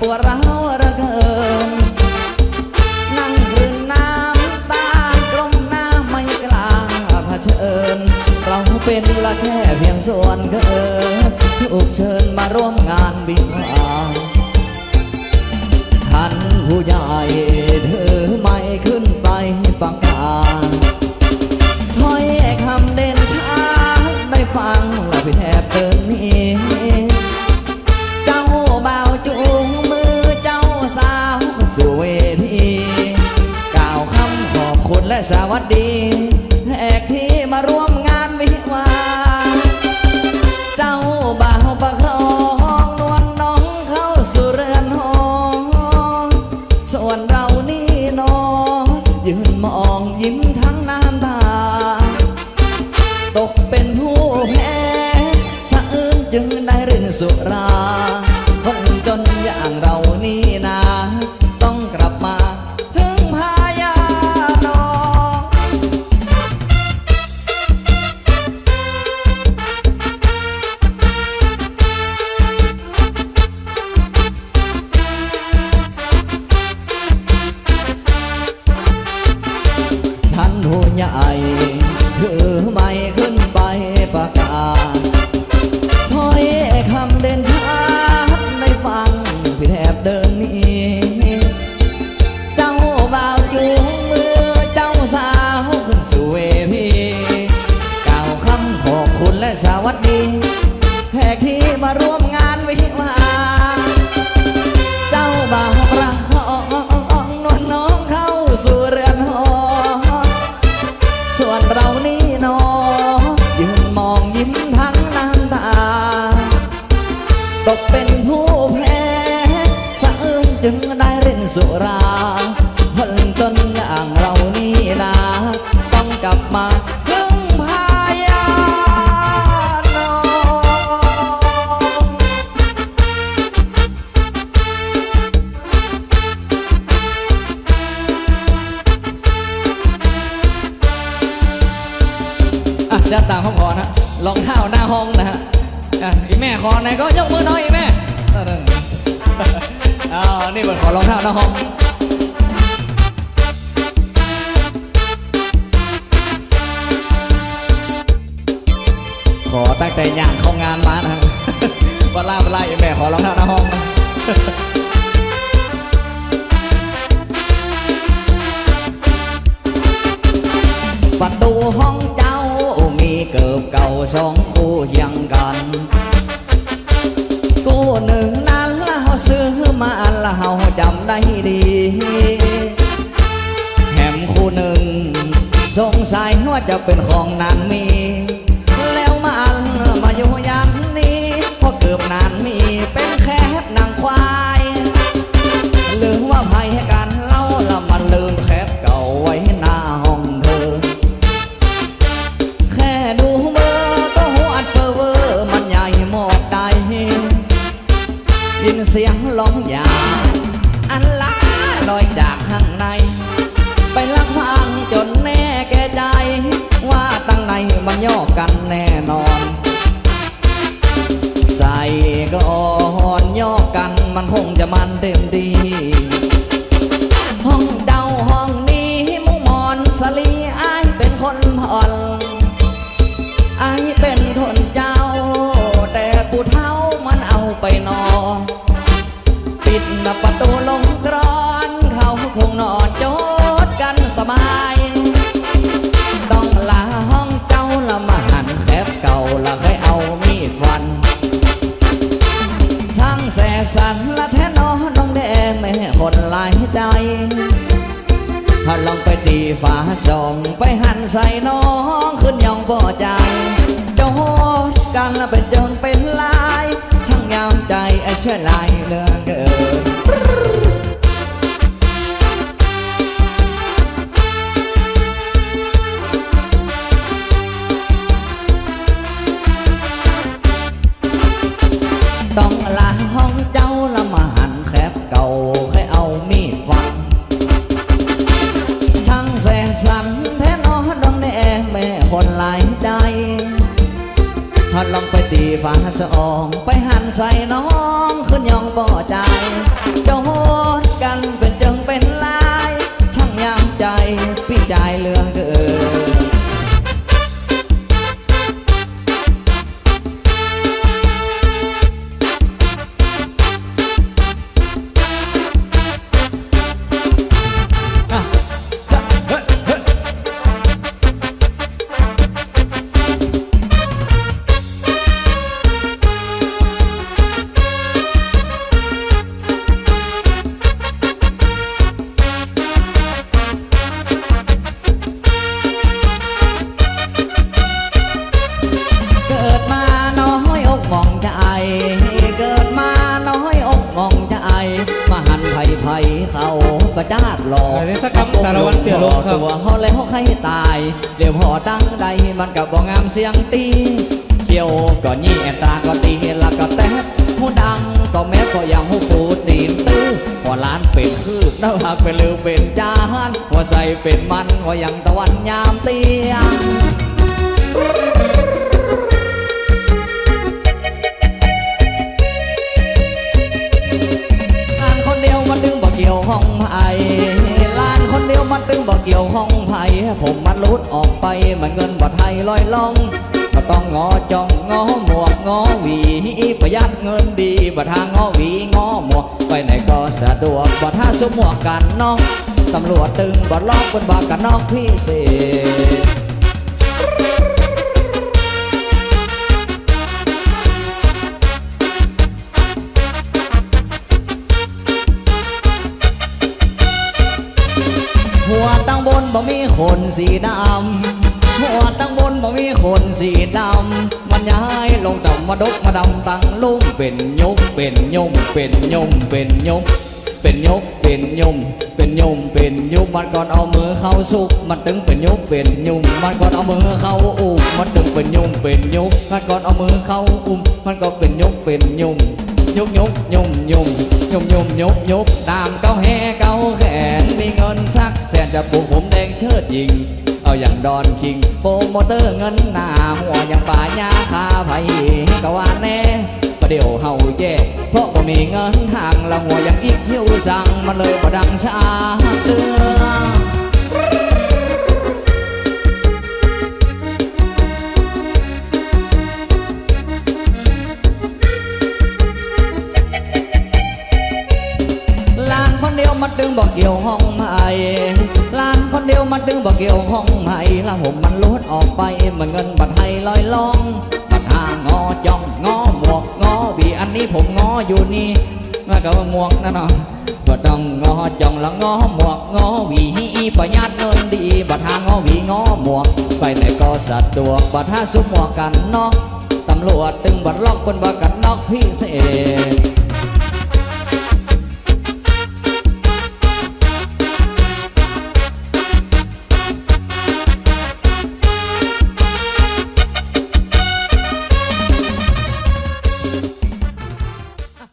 ปวดร้าวระเกิน นั่งคืนน้ำตากลมหน้าไม่กล้าเผชิญ เราเป็นละแค่เพียงส่วนเกินถูกเชิญมาร่วมงานวิวาท่านผู้ใหญ่ สวัสดี ที่มาร่วมงานวิวา เจ้าบ่าวประคองนวลน้องเข้าสู่เรือนหอ ส่วนเรานี่นอ ยืนมองยิ้มทั้งน้ำตา ตกเป็นผู้แพ้สะอื้นจึงได้เล่นสุราคนจน ดี๋ยวตามผมขอนะรองเท้าหน้าห้องนะฮะอีแม่ขอไหนก็ยกมือหน่อยอีแม่อ่านี่เปิดขอรองเท้าหน้าห้องขอตั้งแต่ย่างเข้างานมานะฮะวันล่าวันล่าอีแม่ขอรองเท้าหน้าห้อง เก่าสองคู่เคียงกันกู้หนึ่งนั้นเราซื้อมาแล้วเราจำได้ดีแหมคู่หนึ่ง สงสัยว่าจะเป็นของนานมี ยินเสียงร้องยาอันล้าลอยจากข้างใน ไปลักพางจนแน่แก่ใจ ว่าตั้งในมันย่อกันแน่นอน ใส่ก็อ่อนย่อกันมันคงจะมันเต็มดี บาย ต้องลาห้องเจ้าละมาหันแคบเก่าละให้เอามีดฟันทั้งแสบสันละแท้นอน้องแดงแม่คนหลายใจถ้าลองไปตีฝาช่องไปหันใส่น้องขึ้นยองพอใจโจดกันละเป็นจนเป็นลาย ช่างยามใจไอ้เชื่อลายเลือ ต้องลาห้องเจ้าละมาหันแคบเก่าให้เอามีดฟันช่างแสบสันแท้นอดองแน่แม่คนหลายใจถ้าลองไปตีฟ้าสะออง ไปหันใส่น้องขึ้นยองบ่ใจเจ้า ตัวเขาแล้วใครตายเดี๋ยวพอตั้งใดมันกับบ่งามเสียงตีเขียวก็ยี่แอบตาก็ตีแล้วก็แตะผู้ดังก็แม้ก็ยังหูปูตีนตื้อพอล้านเป็นคือน้าหักเป็นลือเป็นจานหัวใส่เป็นมันหัวยังตะวันยามเตียง กี่ยวห้องไผ่ผมมันลุดออกไปมันเงินบ่ไทยลอยล่องก็ต้องงอจ้องงอหมวกงอหวีประหยัดเงินดีบ่ทางงอหวีงอหมวกไปไหนก็สะดวกบ่ท่าสมหมวกกันน้องตำรวจตึงบ่ล็อกบนบ่ากันน้องพี่เศษ นบ่มีขนสีดำหัวตั้งบนบ่มีขนสีดำมันย้ายลงต่ำมาดกมาดำตั้งลุ่มเป็นยุกเป็นยุมเป็นยุมเป็นยุกเป็นยุกเป็นยุมเป็นยุมเป็นยุมมันก่อนเอามือเข้าสุกมันตึงเป็นยุกเป็นยุมมันก่อนเอามือเข้าอุ้มมันตึงเป็นยุมเป็นยุกมันก่อนเอามือเข้าอุ้มมันก็เป็นยุกเป็นยุมยุกยุกยุมยุมยุมยุมยุกยุกตามเก้าแห่เก้าแขนมีเงินสักแสน จะปลูกผมแดงเชิดยิง เอาอย่างดอนคิงโปรโมเตอร์เงินหนาหัวอย่างป่ายาคาไผ่กะว่าแน่ประเดี๋ยวเฮาแย่เพราะบ่มีเงินทางละหัวอย่างอีกคิวสั่งมันเลยบ่ดังชาเตือล ลอยล่องบัตรหางอจ้องงอหมวกงอบีอันนี้ผมงออยู่นี่มาก็หมวกนั่นเนาะก็ต้องงอจ้องแล้วงอหมวกงอวีประหยัดเงินดีบัดหางอวีงอหมวก ไปไหนก็สะดวกบัตรหาสุมหมวกกันนอกตำรวจตึงบัดล็อกคนบัดกันนอกพิเศษ